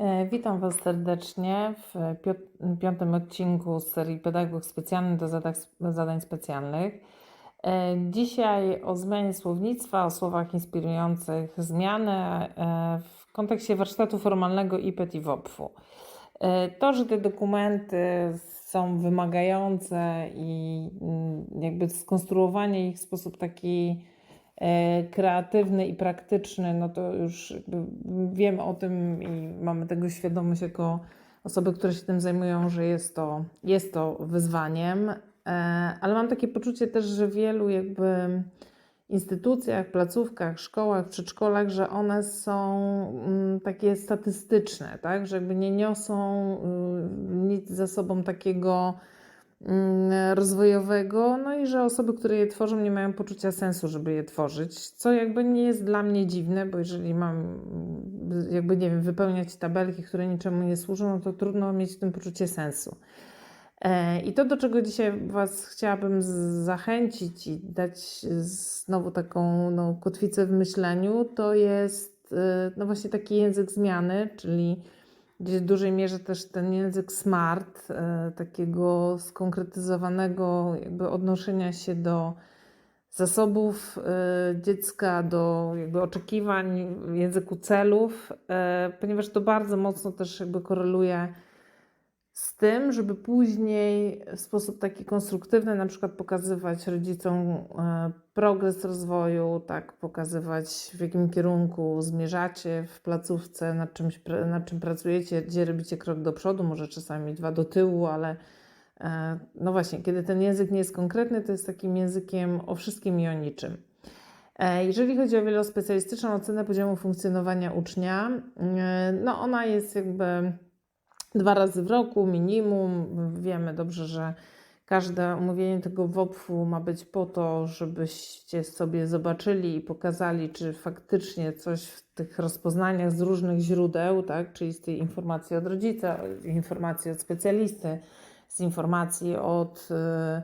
E, Witam Was serdecznie w piątym odcinku z serii Pedagog Specjalny do zadań, specjalnych. E, Dzisiaj o zmianie słownictwa, o słowach inspirujących zmianę e, w kontekście warsztatu formalnego IPET i WOPF-u. To, że te dokumenty są wymagające i mm, jakby skonstruowanie ich w sposób taki kreatywny i praktyczny, no to już wiemy o tym i mamy tego świadomość jako osoby, które się tym zajmują, że jest to, jest to wyzwaniem, E, ale mam takie poczucie też, że wielu jakby instytucjach, placówkach, szkołach, przedszkolach, że one są mm, takie statystyczne, tak? że jakby nie niosą y, nic ze sobą takiego rozwojowego, no i że osoby, które je tworzą, nie mają poczucia sensu, żeby je tworzyć, co jakby nie jest dla mnie dziwne, bo jeżeli mam mm, jakby, nie wiem, wypełniać tabelki, które niczemu nie służą, no to trudno mieć w tym poczucie sensu. E, I to, do czego dzisiaj Was chciałabym zachęcić i dać znowu taką no, kotwicę w myśleniu, to jest e, no właśnie taki język zmiany, czyli gdzieś w dużej mierze też ten język smart, e, takiego skonkretyzowanego jakby odnoszenia się do zasobów e, dziecka, do jakby oczekiwań w języku celów, e, ponieważ to bardzo mocno też jakby koreluje z tym, żeby później w sposób taki konstruktywny na przykład pokazywać rodzicom e, progres rozwoju, tak, pokazywać w jakim kierunku zmierzacie w placówce, nad, czymś, nad czym pracujecie, gdzie robicie krok do przodu, może czasami dwa do tyłu, ale e, no właśnie, kiedy ten język nie jest konkretny, to jest takim językiem o wszystkim i o niczym. E, Jeżeli chodzi o wielospecjalistyczną ocenę poziomu funkcjonowania ucznia, no ona jest jakby dwa razy w roku minimum. Wiemy dobrze, że każde omówienie tego WOPF-u ma być po to, żebyście sobie zobaczyli i pokazali, czy faktycznie coś w tych rozpoznaniach z różnych źródeł, tak, czyli z tej informacji od rodzica, informacji od specjalisty, z informacji od y,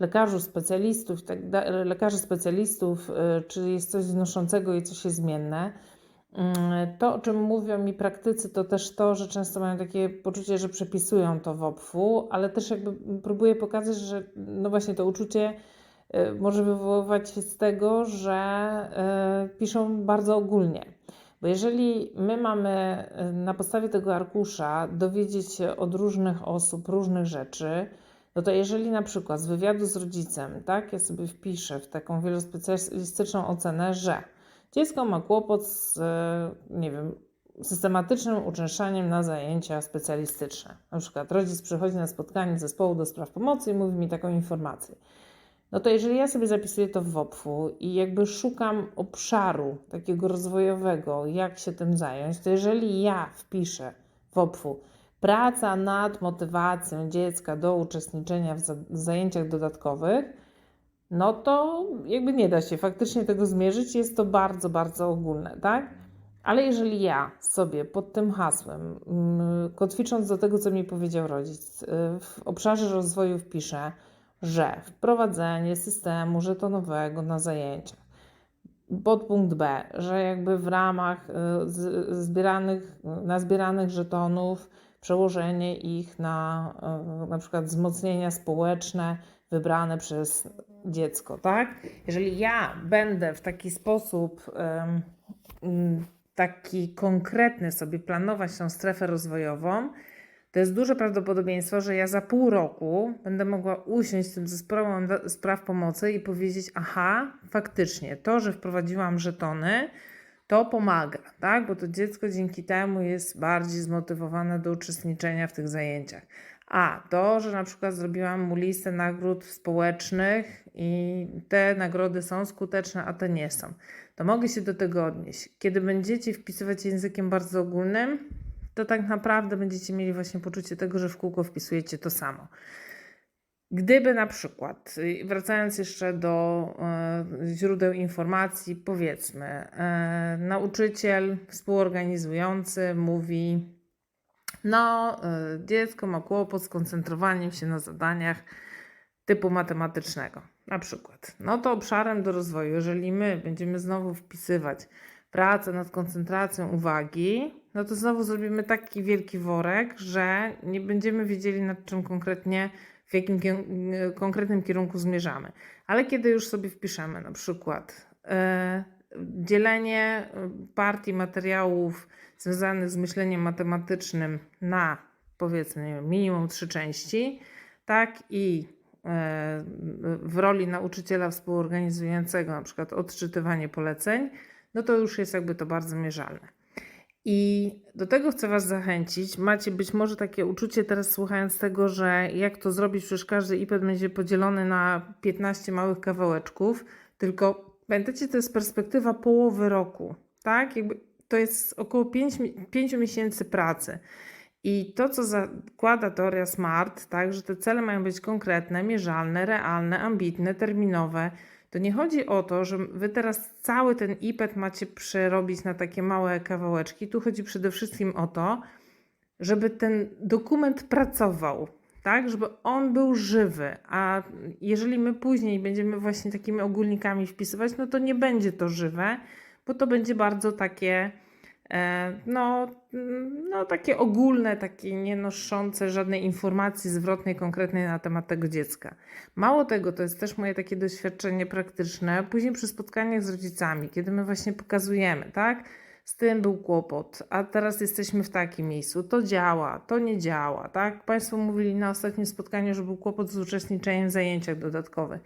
lekarzy, specjalistów, tak lekarzy specjalistów, y, czy jest coś znoszącego i coś jest zmienne. Mm, To, o czym mówią mi praktycy, to też to, że często mają takie poczucie, że przepisują to w OPF-u, ale też jakby próbuję pokazać, że no właśnie to uczucie y, może wywoływać się z tego, że y, piszą bardzo ogólnie. Bo jeżeli my mamy y, na podstawie tego arkusza dowiedzieć się od różnych osób różnych rzeczy, no to jeżeli na przykład z wywiadu z rodzicem, tak, ja sobie wpiszę w taką wielospecjalistyczną ocenę, że Dziecko ma kłopot z, e, nie wiem, systematycznym uczęszczaniem na zajęcia specjalistyczne. Na przykład rodzic przychodzi na spotkanie zespołu do spraw pomocy i mówi mi taką informację. No to jeżeli ja sobie zapisuję to w WOPF-u i jakby szukam obszaru takiego rozwojowego, jak się tym zająć, to jeżeli ja wpiszę w WOPF-u praca nad motywacją dziecka do uczestniczenia w za- zajęciach dodatkowych, no to jakby nie da się faktycznie tego zmierzyć, jest to bardzo, bardzo ogólne, tak? Ale jeżeli ja sobie pod tym hasłem, mm, kotwicząc do tego, co mi powiedział rodzic, y, w obszarze rozwoju wpiszę, że wprowadzenie systemu żetonowego na zajęciach, podpunkt B, że jakby w ramach y, zbieranych, nazbieranych żetonów przełożenie ich na y, na przykład wzmocnienia społeczne wybrane przez dziecko, tak? Jeżeli ja będę w taki sposób mm, taki konkretny sobie planować tą strefę rozwojową, to jest duże prawdopodobieństwo, że ja za pół roku będę mogła usiąść z tym zespołem spraw pomocy i powiedzieć: Aha, faktycznie, to, że wprowadziłam żetony, to pomaga, tak? Bo to dziecko dzięki temu jest bardziej zmotywowane do uczestniczenia w tych zajęciach. A to, że na przykład zrobiłam mu listę nagród społecznych i te nagrody są skuteczne, a te nie są, to mogę się do tego odnieść. Kiedy będziecie wpisywać językiem bardzo ogólnym, to tak naprawdę będziecie mieli właśnie poczucie tego, że w kółko wpisujecie to samo. Gdyby na przykład, y, wracając jeszcze do e, źródeł informacji, powiedzmy, e, nauczyciel współorganizujący mówi, no, dziecko ma kłopot z koncentrowaniem się na zadaniach typu matematycznego, na przykład. No to obszarem do rozwoju, jeżeli my będziemy znowu wpisywać pracę nad koncentracją uwagi, no to znowu zrobimy taki wielki worek, że nie będziemy wiedzieli nad czym konkretnie, w jakim kie- konkretnym kierunku zmierzamy. Ale kiedy już sobie wpiszemy na przykład e, dzielenie e, partii materiałów związanych z myśleniem matematycznym na powiedzmy minimum trzy części, tak i e, w roli nauczyciela współorganizującego, na przykład odczytywanie poleceń, no to już jest jakby to bardzo mierzalne. I do tego chcę Was zachęcić. Macie być może takie uczucie teraz słuchając tego, że jak to zrobić, przecież każdy iPad będzie podzielony na 15 małych kawałeczków, tylko pamiętacie, to jest perspektywa połowy roku, tak? Jakby to jest około 5, mi- 5 miesięcy pracy. I to, co zakłada teoria SMART, tak, że te cele mają być konkretne, mierzalne, realne, ambitne, terminowe, to nie chodzi o to, że wy teraz cały ten iPad macie przerobić na takie małe kawałeczki. Tu chodzi przede wszystkim o to, żeby ten dokument pracował, tak, żeby on był żywy. A jeżeli my później będziemy właśnie takimi ogólnikami wpisywać, no to nie będzie to żywe, bo to będzie bardzo takie. E, no, no, takie ogólne, takie nie noszące żadnej informacji zwrotnej, konkretnej na temat tego dziecka. Mało tego, to jest też moje takie doświadczenie praktyczne, później przy spotkaniach z rodzicami, kiedy my właśnie pokazujemy, tak? Z tym był kłopot, a teraz jesteśmy w takim miejscu. To działa, to nie działa, tak? Państwo mówili na ostatnim spotkaniu, że był kłopot z uczestniczeniem w zajęciach dodatkowych.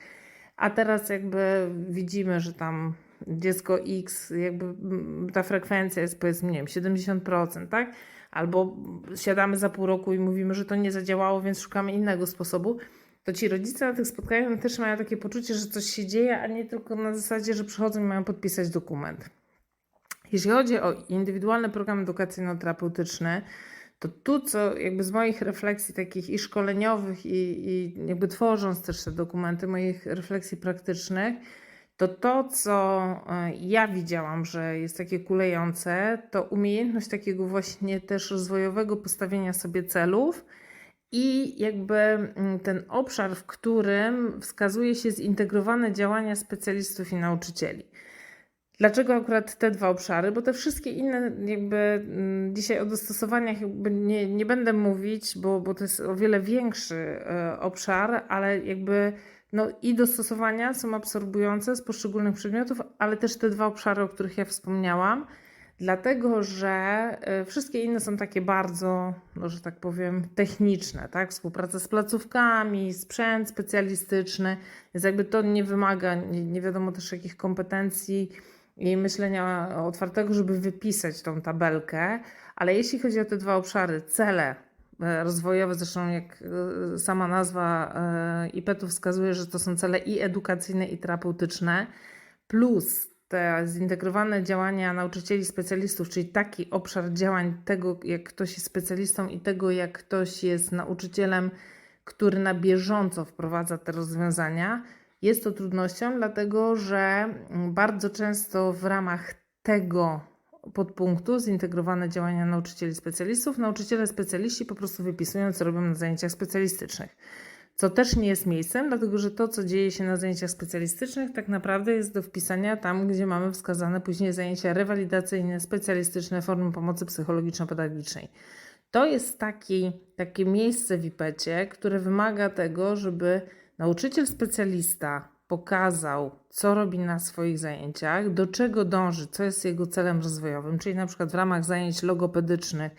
A teraz jakby widzimy, że tam dziecko X, jakby mm, ta frekwencja jest powiedzmy, nie wiem, 70%, tak? Albo siadamy za pół roku i mówimy, że to nie zadziałało, więc szukamy innego sposobu. To ci rodzice na tych spotkaniach też mają takie poczucie, że coś się dzieje, a nie tylko na zasadzie, że przychodzą i mają podpisać dokument. Jeśli chodzi o indywidualny program edukacyjno-terapeutyczny, to tu, co jakby z moich refleksji takich i szkoleniowych, i, i jakby tworząc też te dokumenty, moich refleksji praktycznych, to to, co e, ja widziałam, że jest takie kulejące, to umiejętność takiego właśnie też rozwojowego postawienia sobie celów i jakby mm, ten obszar, w którym wskazuje się zintegrowane działania specjalistów i nauczycieli. Dlaczego akurat te dwa obszary? Bo te wszystkie inne, jakby mm, dzisiaj o dostosowaniach nie, nie będę mówić, bo, bo to jest o wiele większy e, obszar, ale jakby no i dostosowania są absorbujące z poszczególnych przedmiotów, ale też te dwa obszary, o których ja wspomniałam, dlatego że e, wszystkie inne są takie bardzo, no, że tak powiem, techniczne, tak? Współpraca z placówkami, sprzęt specjalistyczny, więc jakby to nie wymaga nie, nie wiadomo też jakich kompetencji i myślenia otwartego, żeby wypisać tą tabelkę, ale jeśli chodzi o te dwa obszary, cele rozwojowe, zresztą jak e, sama nazwa e, IPET-u wskazuje, że to są cele i edukacyjne, i terapeutyczne, plus te zintegrowane działania nauczycieli, specjalistów, czyli taki obszar działań tego, jak ktoś jest specjalistą i tego, jak ktoś jest nauczycielem, który na bieżąco wprowadza te rozwiązania, jest to trudnością, dlatego że mm, bardzo często w ramach tego podpunktu zintegrowane działania nauczycieli specjalistów, nauczyciele specjaliści po prostu wypisują, co robią na zajęciach specjalistycznych. Co też nie jest miejscem, dlatego że to, co dzieje się na zajęciach specjalistycznych, tak naprawdę jest do wpisania tam, gdzie mamy wskazane później zajęcia rewalidacyjne, specjalistyczne, formy pomocy psychologiczno-pedagogicznej. To jest taki, takie miejsce w IPEC-ie, które wymaga tego, żeby nauczyciel specjalista pokazał, co robi na swoich zajęciach, do czego dąży, co jest jego celem rozwojowym, czyli na przykład w ramach zajęć logopedycznych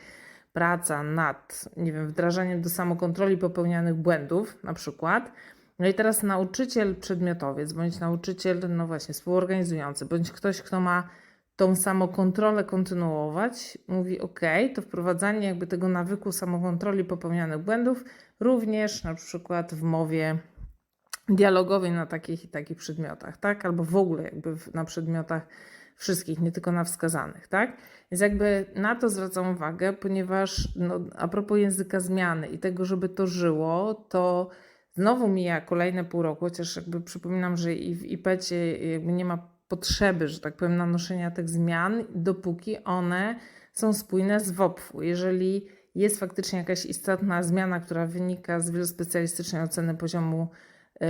praca nad, nie wiem, wdrażaniem do samokontroli popełnianych błędów, na przykład. No i teraz nauczyciel przedmiotowiec, bądź nauczyciel, no właśnie, współorganizujący, bądź ktoś, kto ma tą samokontrolę kontynuować, mówi ok, to wprowadzanie jakby tego nawyku samokontroli popełnianych błędów również na przykład w mowie dialogowej na takich i takich przedmiotach, tak? Albo w ogóle jakby na przedmiotach wszystkich, nie tylko na wskazanych, tak? Więc jakby na to zwracam uwagę, ponieważ no, a propos języka zmiany i tego, żeby to żyło, to znowu mija kolejne pół roku, chociaż jakby przypominam, że i w IPEC-ie jakby nie ma potrzeby, że tak powiem, nanoszenia tych zmian, dopóki one są spójne z WOPF-u. Jeżeli jest faktycznie jakaś istotna zmiana, która wynika z wielospecjalistycznej oceny poziomu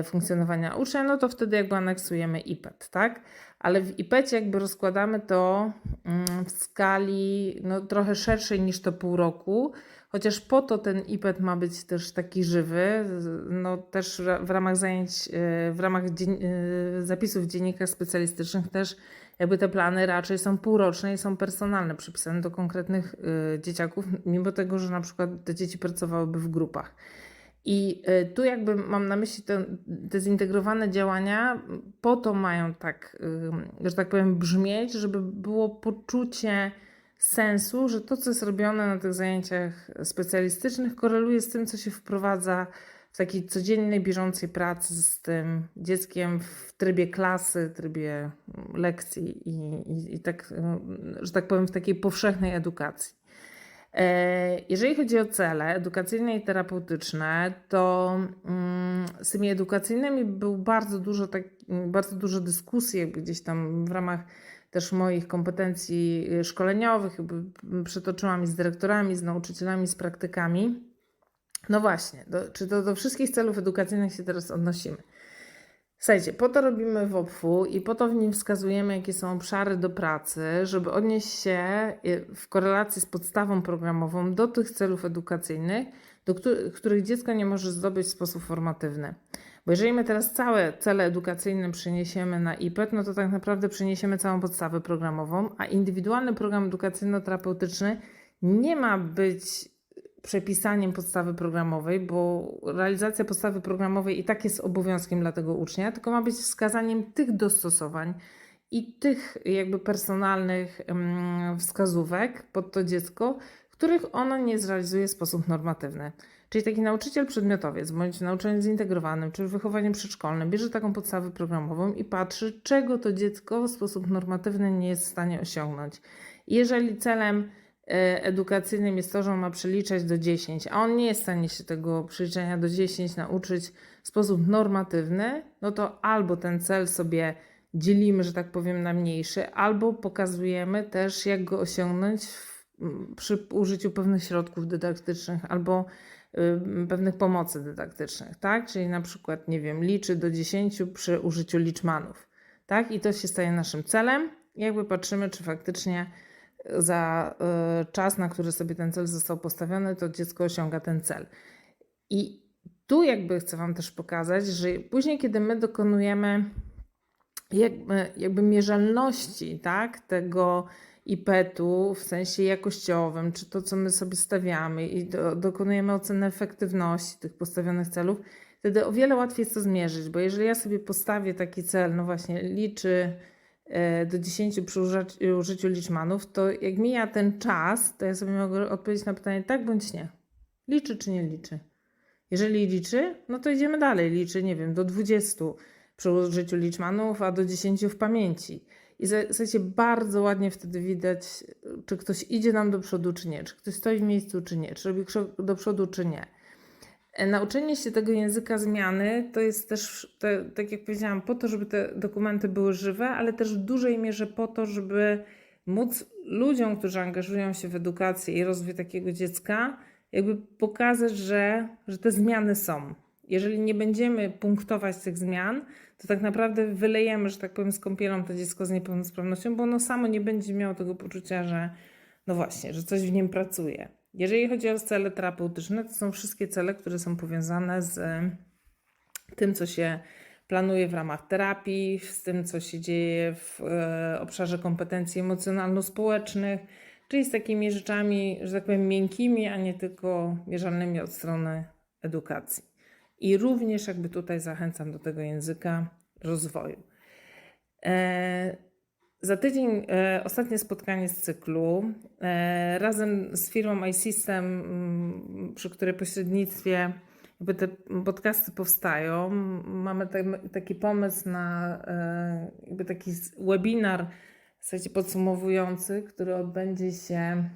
funkcjonowania ucznia, no to wtedy jakby aneksujemy IPET, tak? Ale w IPET jakby rozkładamy to mm, w skali no, trochę szerszej niż to pół roku, chociaż po to ten IPET ma być też taki żywy, no też w ramach zajęć, e, w ramach dzien- e, zapisów w dziennikach specjalistycznych też jakby te plany raczej są półroczne i są personalne, przypisane do konkretnych dzieciaków, mimo tego, że na przykład te dzieci pracowałyby w grupach. I y, tu jakby mam na myśli te, te zintegrowane działania, po to mają tak, y, że tak powiem, brzmieć, żeby było poczucie sensu, że to, co jest robione na tych zajęciach specjalistycznych, koreluje z tym, co się wprowadza w takiej codziennej, bieżącej pracy z tym dzieckiem w trybie klasy, trybie mm, lekcji i, i, i tak, y, że tak powiem, w takiej powszechnej edukacji. E, Jeżeli chodzi o cele edukacyjne i terapeutyczne, to mm, z tymi edukacyjnymi był bardzo dużo, tak, bardzo dużo dyskusji, gdzieś tam w ramach też moich kompetencji y, szkoleniowych, przytoczyłam i z dyrektorami, z nauczycielami, z praktykami. No właśnie, do, czy to do wszystkich celów edukacyjnych się teraz odnosimy? Słuchajcie, po to robimy WOPF-u i po to w nim wskazujemy, jakie są obszary do pracy, żeby odnieść się y, w korelacji z podstawą programową do tych celów edukacyjnych, do któ- których dziecko nie może zdobyć w sposób formatywny. Bo jeżeli my teraz całe cele edukacyjne przeniesiemy na IPET, no to tak naprawdę przeniesiemy całą podstawę programową, a indywidualny program edukacyjno-terapeutyczny nie ma być przepisaniem podstawy programowej, bo realizacja podstawy programowej i tak jest obowiązkiem dla tego ucznia, tylko ma być wskazaniem tych dostosowań i tych jakby personalnych wskazówek pod to dziecko, których ono nie zrealizuje w sposób normatywny. Czyli taki nauczyciel przedmiotowiec, bądź nauczaniec zintegrowany, czy w wychowaniu przedszkolnym bierze taką podstawę programową i patrzy, czego to dziecko w sposób normatywny nie jest w stanie osiągnąć. Jeżeli celem edukacyjnym jest to, że on ma przeliczać do 10, a on nie jest w stanie się tego przeliczenia do 10 nauczyć w sposób normatywny, no to albo ten cel sobie dzielimy, że tak powiem, na mniejszy, albo pokazujemy też, jak go osiągnąć w, przy użyciu pewnych środków dydaktycznych albo y, pewnych pomocy dydaktycznych, tak? Czyli na przykład, nie wiem, liczy do 10 przy użyciu liczmanów, tak? I to się staje naszym celem. Jakby patrzymy, czy faktycznie za y, czas, na który sobie ten cel został postawiony, to dziecko osiąga ten cel. I tu jakby chcę Wam też pokazać, że później, kiedy my dokonujemy jakby, jakby mierzalności tak, tego IPET-u w sensie jakościowym, czy to, co my sobie stawiamy i do, dokonujemy oceny efektywności tych postawionych celów, wtedy o wiele łatwiej jest to zmierzyć, bo jeżeli ja sobie postawię taki cel, no właśnie liczy do 10 przy użyciu, liczmanów, to jak mija ten czas, to ja sobie mogę odpowiedzieć na pytanie tak bądź nie. Liczy czy nie liczy? Jeżeli liczy, no to idziemy dalej. Liczy, nie wiem, do 20 przy użyciu liczmanów, a do 10 w pamięci. I słuchajcie, bardzo ładnie wtedy widać, czy ktoś idzie nam do przodu, czy nie, czy ktoś stoi w miejscu, czy nie, czy robi do przodu, czy nie. E, Nauczenie się tego języka zmiany to jest też, te, tak jak powiedziałam, po to, żeby te dokumenty były żywe, ale też w dużej mierze po to, żeby móc ludziom, którzy angażują się w edukację i rozwój takiego dziecka, jakby pokazać, że, że te zmiany są. Jeżeli nie będziemy punktować tych zmian, to tak naprawdę wylejemy, że tak powiem, z kąpielą to dziecko z niepełnosprawnością, bo ono samo nie będzie miało tego poczucia, że no właśnie, że coś w nim pracuje. Jeżeli chodzi o cele terapeutyczne, to są wszystkie cele, które są powiązane z e, tym, co się planuje w ramach terapii, z tym, co się dzieje w e, obszarze kompetencji emocjonalno-społecznych, czyli z takimi rzeczami, że tak powiem, miękkimi, a nie tylko mierzalnymi od strony edukacji. I również jakby tutaj zachęcam do tego języka rozwoju. E, za tydzień e, ostatnie spotkanie z cyklu. E, razem z firmą iSystem, mm, przy której pośrednictwie jakby te podcasty powstają, mamy tam- taki pomysł na e, jakby taki webinar w zasadzie podsumowujący, który odbędzie się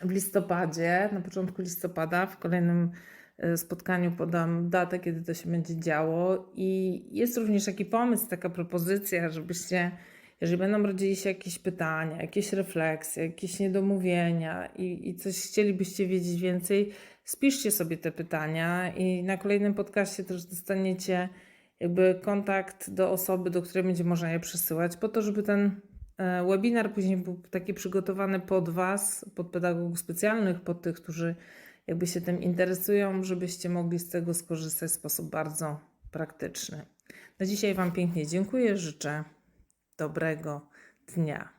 w listopadzie, na początku listopada. W kolejnym e, spotkaniu podam datę, kiedy to się będzie działo. I jest również taki pomysł, taka propozycja, żebyście Jeżeli będą rodzili się jakieś pytania, jakieś refleksje, jakieś niedomówienia i, i coś chcielibyście wiedzieć więcej, spiszcie sobie te pytania i na kolejnym podcaście też dostaniecie jakby kontakt do osoby, do której będzie można je przesyłać, po to, żeby ten e, webinar później był taki przygotowany pod Was, pod pedagogów specjalnych, pod tych, którzy jakby się tym interesują, żebyście mogli z tego skorzystać w sposób bardzo praktyczny. Na dzisiaj Wam pięknie dziękuję, życzę dobrego dnia.